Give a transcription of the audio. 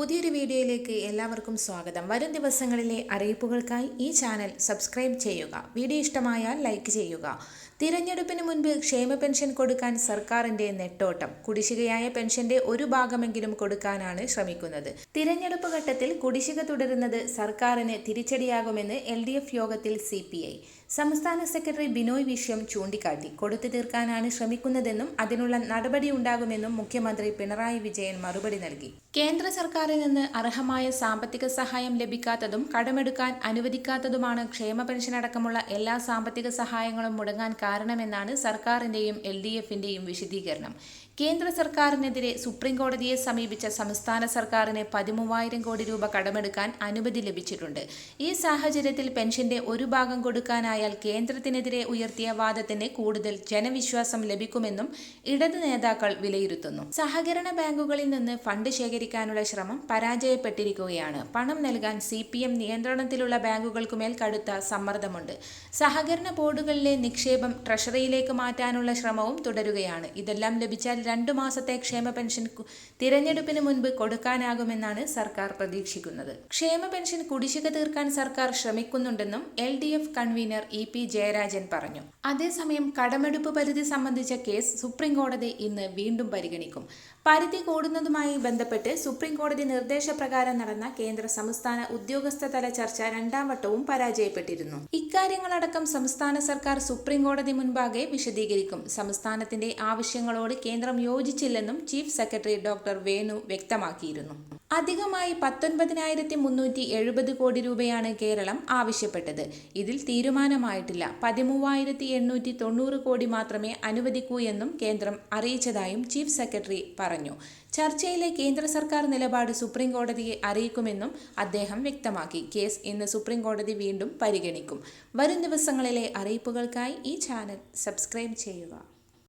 പുതിയൊരു വീഡിയോയിലേക്ക് എല്ലാവർക്കും സ്വാഗതം. വരും ദിവസങ്ങളിലെ അറിയിപ്പുകൾക്കായി ഈ ചാനൽ സബ്സ്ക്രൈബ് ചെയ്യുക. വീഡിയോ ഇഷ്ടമായാൽ ലൈക്ക് ചെയ്യുക. തിരഞ്ഞെടുപ്പിന് മുൻപ് ക്ഷേമ പെൻഷൻ കൊടുക്കാൻ സർക്കാരിന്റെ നെട്ടോട്ടം. കുടിശ്ശികയായ പെൻഷന്റെ ഒരു ഭാഗമെങ്കിലും കൊടുക്കാനാണ് ശ്രമിക്കുന്നത്. തിരഞ്ഞെടുപ്പ് ഘട്ടത്തിൽ കുടിശ്ശിക തുടരുന്നത് സർക്കാരിന് തിരിച്ചടിയാകുമെന്ന് എൽ യോഗത്തിൽ സി സംസ്ഥാന സെക്രട്ടറി ബിനോയ് വിഷയം ചൂണ്ടിക്കാട്ടി. കൊടുത്തു തീർക്കാനാണ് ശ്രമിക്കുന്നതെന്നും അതിനുള്ള നടപടി ഉണ്ടാകുമെന്നും മുഖ്യമന്ത്രി പിണറായി വിജയൻ മറുപടി നൽകി. കേന്ദ്ര സർക്കാരിൽ നിന്ന് അർഹമായ സാമ്പത്തിക സഹായം ലഭിക്കാത്തതും കടമെടുക്കാൻ അനുവദിക്കാത്തതുമാണ് ക്ഷേമ പെൻഷൻ അടക്കമുള്ള എല്ലാ സാമ്പത്തിക സഹായങ്ങളും മുടങ്ങാൻ കാരണമെന്നാണ് സർക്കാരിന്റെയും എൽ ഡി എഫിന്റെയും വിശദീകരണം. കേന്ദ്ര സർക്കാരിനെതിരെ സുപ്രീം കോടതിയെ സമീപിച്ച സംസ്ഥാന സർക്കാരിന് പതിമൂവായിരം കോടി രൂപ കടമെടുക്കാൻ അനുമതി ലഭിച്ചിട്ടുണ്ട്. ഈ സാഹചര്യത്തിൽ പെൻഷന്റെ ഒരു ഭാഗം കൊടുക്കാനായാൽ കേന്ദ്രത്തിനെതിരെ ഉയർത്തിയ വാദത്തിന് കൂടുതൽ ജനവിശ്വാസം ലഭിക്കുമെന്നും ഇടത് നേതാക്കൾ വിലയിരുത്തുന്നു. സഹകരണ ബാങ്കുകളിൽ നിന്ന് ഫണ്ട് ശേഖരിക്കാനുള്ള ശ്രമം പരാജയപ്പെട്ടിരിക്കുകയാണ്. പണം നൽകാൻ സി പി എം നിയന്ത്രണത്തിലുള്ള ബാങ്കുകൾക്കുമേൽ കടുത്ത സമ്മർദ്ദമുണ്ട്. സഹകരണ ബോർഡുകളിലെ നിക്ഷേപം ട്രഷറിയിലേക്ക് മാറ്റാനുള്ള ശ്രമവും തുടരുകയാണ്. ഇതെല്ലാം ലഭിച്ചാൽ രണ്ടു മാസത്തെ ക്ഷേമ പെൻഷൻ തിരഞ്ഞെടുപ്പിന് മുൻപ് കൊടുക്കാനാകുമെന്നാണ് സർക്കാർ പ്രതീക്ഷിക്കുന്നത്. ക്ഷേമ പെൻഷൻ കുടിശ്ശിക തീർക്കാൻ സർക്കാർ ശ്രമിക്കുന്നുണ്ടെന്നും L D F convener E P Jayarajan പറഞ്ഞു. അതേസമയം കടമെടുപ്പ് പരിധി സംബന്ധിച്ച കേസ് സുപ്രീം കോടതി ഇന്ന് വീണ്ടും പരിഗണിക്കും. പരിധി കൂടുന്നതുമായി ബന്ധപ്പെട്ട് സുപ്രീം കോടതി നിർദ്ദേശപ്രകാരം നടന്ന കേന്ദ്ര സംസ്ഥാന ഉദ്യോഗസ്ഥ തല ചർച്ച രണ്ടാം വട്ടവും പരാജയപ്പെട്ടിരുന്നു. ഇക്കാര്യങ്ങളടക്കം സംസ്ഥാന സർക്കാർ സുപ്രീം കോടതി മുൻപാകെ വിശദീകരിക്കും. സംസ്ഥാനത്തിന്റെ ആവശ്യങ്ങളോട് കേന്ദ്രം യോജിച്ചില്ലെന്നും ചീഫ് സെക്രട്ടറി ഡോക്ടർ വേണു വ്യക്തമാക്കിയിരുന്നു. അധികമായി പത്തൊൻപതിനായിരത്തി മുന്നൂറ്റി എഴുപത് കോടി രൂപയാണ് കേരളം ആവശ്യപ്പെട്ടത്. ഇതിൽ തീരുമാനമായിട്ടില്ല. പതിമൂവായിരത്തി എണ്ണൂറ്റി തൊണ്ണൂറ് കോടി മാത്രമേ അനുവദിക്കൂ എന്നും കേന്ദ്രം അറിയിച്ചതായും ചീഫ് സെക്രട്ടറി പറഞ്ഞു. ചർച്ചയിലെ കേന്ദ്ര സർക്കാർ നിലപാട് സുപ്രീം കോടതിയെ അറിയിക്കുമെന്നും അദ്ദേഹം വ്യക്തമാക്കി. കേസ് ഇന്ന് സുപ്രീം കോടതി വീണ്ടും പരിഗണിക്കും. വരും ദിവസങ്ങളിലെ അറിയിപ്പുകൾക്കായി ഈ ചാനൽ സബ്സ്ക്രൈബ് ചെയ്യുക.